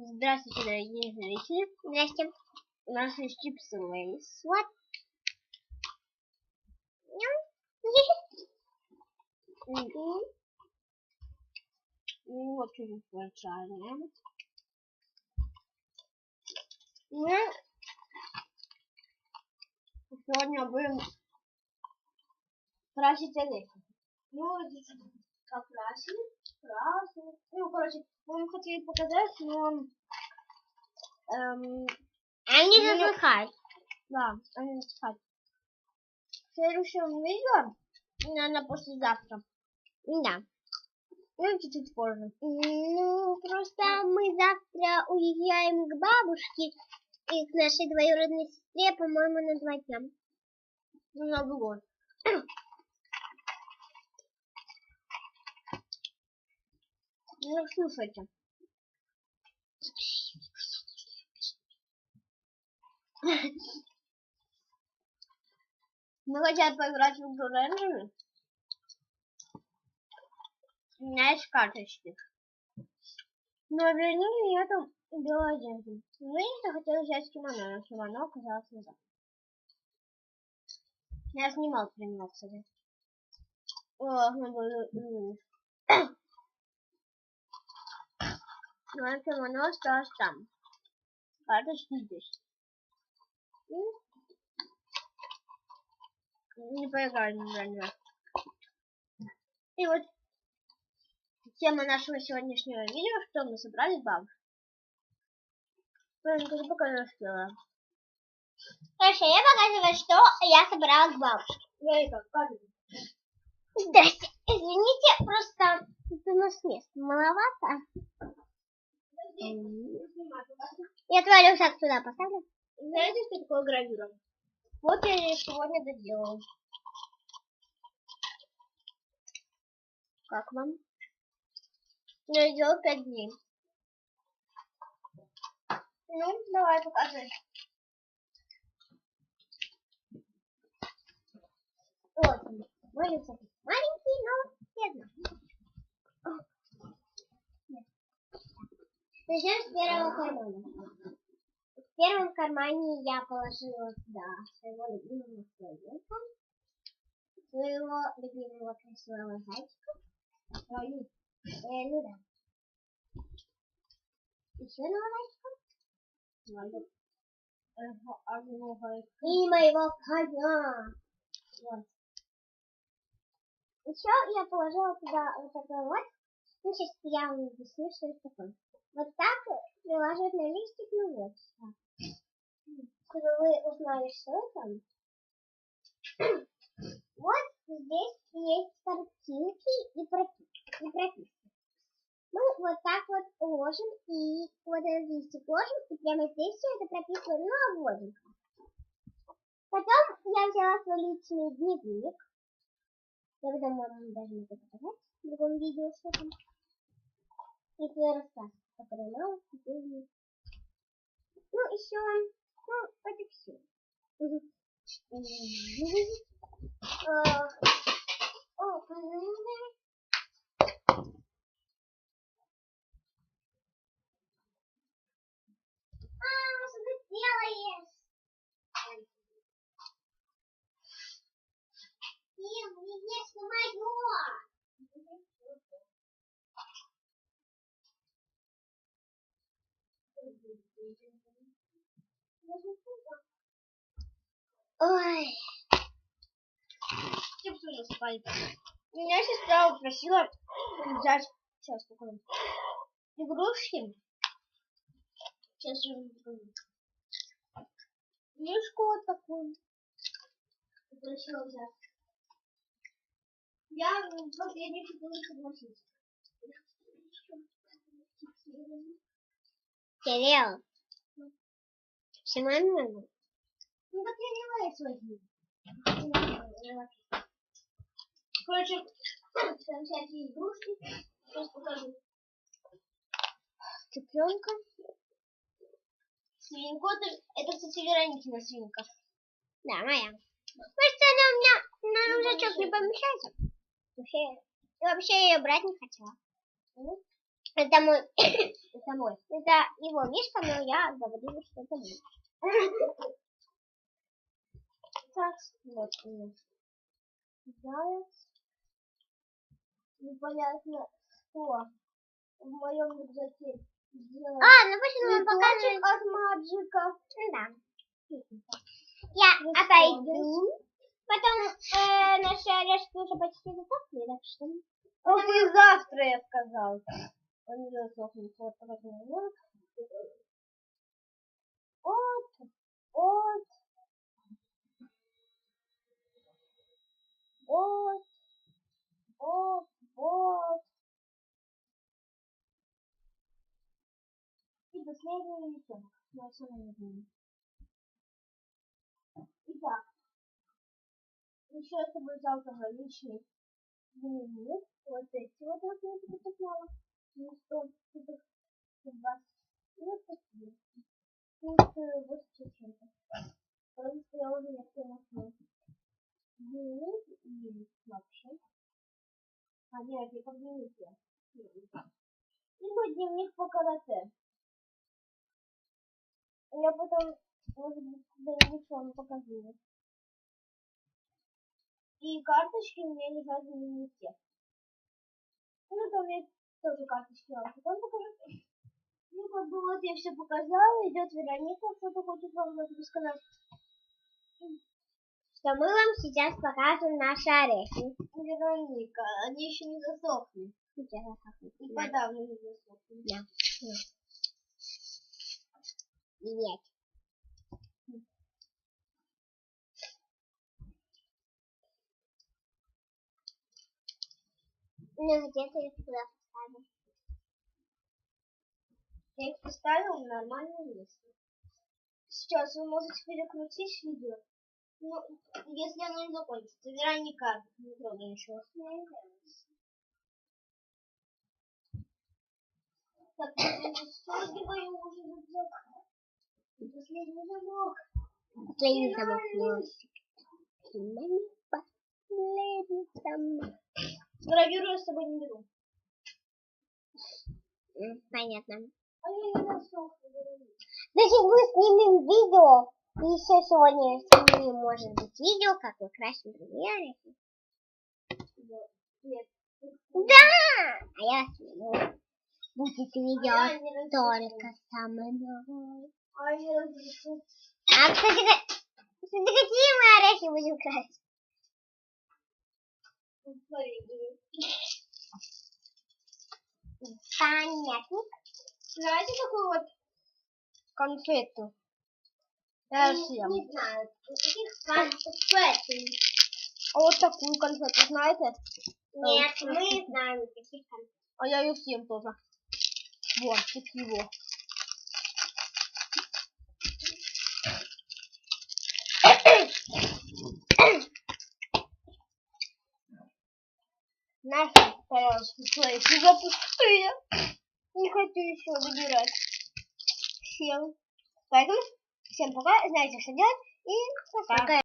Здравствуйте, дорогие зрители. Здрасте. У нас есть чипсы Лейс. Вот. Ну, вот чуть большая. Мы сегодня будем красить орешки. Ну, что, как красили? Красили. Ну, короче, мы вам хотели показать, но... эм, Они Ну, засыхают. да, они спать. В следующем видео, наверное, послезавтра. Да. Ну, чуть-чуть позже. Ну, просто мы завтра уезжаем к бабушке и к нашей двоюродной сестре, по-моему, на два дня. Ну, Новый год. Ну, слушайте. Мы хотят поиграть в игру Рейнджеры. У меня есть карточки. Но для них нету белой одежды. Мы захотели взять кимоно, но кимоно оказалось назад. Я снимал него, кстати. О, мы были... Но кимоно осталось там. Карточки здесь. М. Не поиграли наверное. И вот тема нашего сегодняшнего видео, что мы собрали бабушку. Ты покажи, что Хорошо, я показываю, что я собрала к бабушке. Я и это? Здрасте. Извините, просто у нас места маловато. Я твой рюкзак туда поставлю. Знаете, что такое гравюра? Вот я ее сегодня доделал. Как вам? Я сделал пять дней. Ну, давай покажи. Вот мой рюкзак. Начнем с первого кармана. В первом кармане я положила туда своего любимого человека, своего любимого красивого зайчика, свою, э, ну да, еще одного зайчика, Мою. Ага, а и моего коня. Вот. Еще я положила туда вот такой вот. Ну, сейчас я вам объясню, что это такое. Вот так приложить на листик, ну вот. Чтобы вы узнали, что это. Вот здесь есть картинки и прописки. Мы вот так вот ложим и вот этот листик ложим, и прямо здесь все это прописываем, ну, обводим. Потом я взяла свой личный дневник. Я потом вам даже могу показать в другом видео, что там. И свой рассказ, купила мне. Ну, еще, ну, это все. О, Мама, что ты делаешь? Ем, не ешь на Ой, Чипсы уже спали. Меня сестра попросила взять сейчас спокойно. Игрушки. Сейчас я вам покажу. Мишку вот такую. Попросила взять. Я последний секунду согласился. Кирилл. Всему могу. Ну так я не лайс возьму. Короче, там всякие игрушки. Сейчас покажу. Цыпленка. Свинку. Это, это, кстати, Вероникина свинка. Да, моя. Просто она у меня на рюкзачок не помещается. Вообще, и вообще я ее брать не хотела. Это мой, самой. Это его мишка, но я говорила, что это мой. Так, вот у меня. Заяц. Непонятно, что в моем рюкзаке сделано. А, ну почему он показывает? от Маджика. Да. Я Ну, отойду. Потом э, наши орешки уже почти засохли, так что... Послезавтра я сказал. Он не засохнет. Вот, возьму. Вот. Вот. Вот. Вот. Вот. И последний рисунок. Я все не знаю. Итак. Еще я с тобой взял тоже личный дневник. Вот эти вот тебе покупала. Ну что, их 20. И вот такие. Тут э, вот чем-то. Потому что я уже не все Дневник и вообще. А нет, не по дневнике. Либо дневник по карате. Я потом, может быть, когда-нибудь вам покажу. И карточки у меня лежат в дневнике. Ну, там я тоже карточки вам потом покажу. Ну, как бы вот я все показала, идет Вероника, что-то хочет вам рассказать. Что мы вам сейчас покажем наши орешки. Вероника, они еще не засохли. Сейчас засохнут. И Да. подавно не засохли. Да. Привет. Ну, где ты их туда поставил? Я их поставила на нормальное место. Сейчас вы можете перекрутить видео. Ну, если оно не закончится. Вероника, не трогай ничего. Так, я стягиваю уже рюкзак. Последний замок. Последний замок. Последний замок. Гравюру я с собой не беру. Понятно. Вероника. Значит, мы снимем видео. И еще сегодня снимем, может быть, видео, как мы красим. Нет. Да! А я сниму. Будет видео А только со мной. А. А, кстати, кстати, какие мы орешки будем красить? Говорю. Понятно. Знаете такую вот конфету? Я Не съем. не знаю. Каких конфет? А вот такую конфету, знаете? Нет, Ой, мы не знаем каких конфет. А я ее съем тоже. Вот, такие вот. Наши, пожалуйста, слайки запустые. Не хочу еще выбирать. Всем. Поэтому всем пока. Знаете, что делать. И пока. Пока.